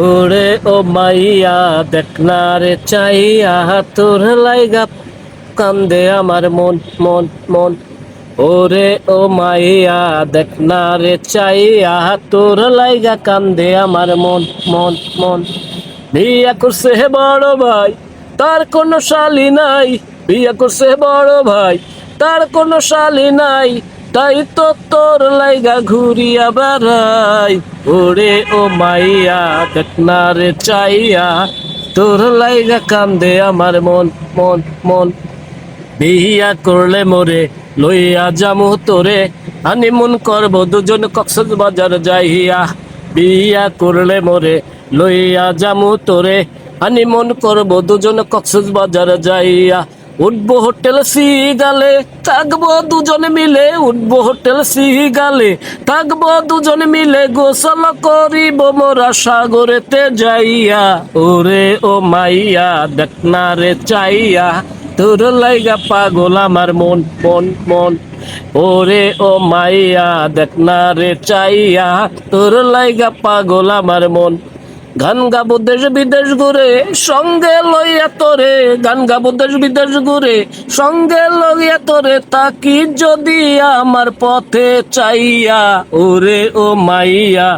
ওরে ও মাইয়া, দেখ না রে চাইয়া, তোর লাইগা কান্দে আমার মন মন মন। ওরে ও মাইয়া, দেখ না রে চাইয়া, তোর লাইগা কান্দে আমার মন মন মন। বিয়া করছে হে বড় ভাই, তার কোনো শালি নাই। বিয়া করছে বড় ভাই, তার কোনো শালি নাই। তাই তো তোর লাইগা ঘুরিয়া বেড়াই। ওরে ও মাইয়া দেখ রে চাইয়া, তোর লাইগা কান্দে আমার মন মন মন। বিহিয়া করলে মোরে লইয়া জামু তোরে, হানিমুন করব দুজন কক্সবাজার বাজার যাইয়া। বিয়া করলে মোরে লইয়া জামু তোরে, হানিমুন করব দুজন কক্সবাজার বাজার যাইয়া। উঠবো হোটেল সি গালে থাকব দুজন মিলে, উঠবো হোটেল সি গালে থাকব দুজন মিলে, গোসল করিব মোরা সাগরেতে যাইয়া। ওরে ও মাইয়া দেখ না রে চাইয়া, তোর লাইগা পাগল আমার মন মন মন। ওরে ও মাইয়া দেখ না রে চাইয়া, তোর লাইগা পাগল আমার মন। গান গাবো দেশ বিদেশ ঘুরে, সঙ্গে লইয়া তোরে। গান গাবো দেশ বিদেশ ঘুরে, সঙ্গে লইয়া তোরে তাকি যদি আমার পথে চাইয়া। ওরে ও মাইয়া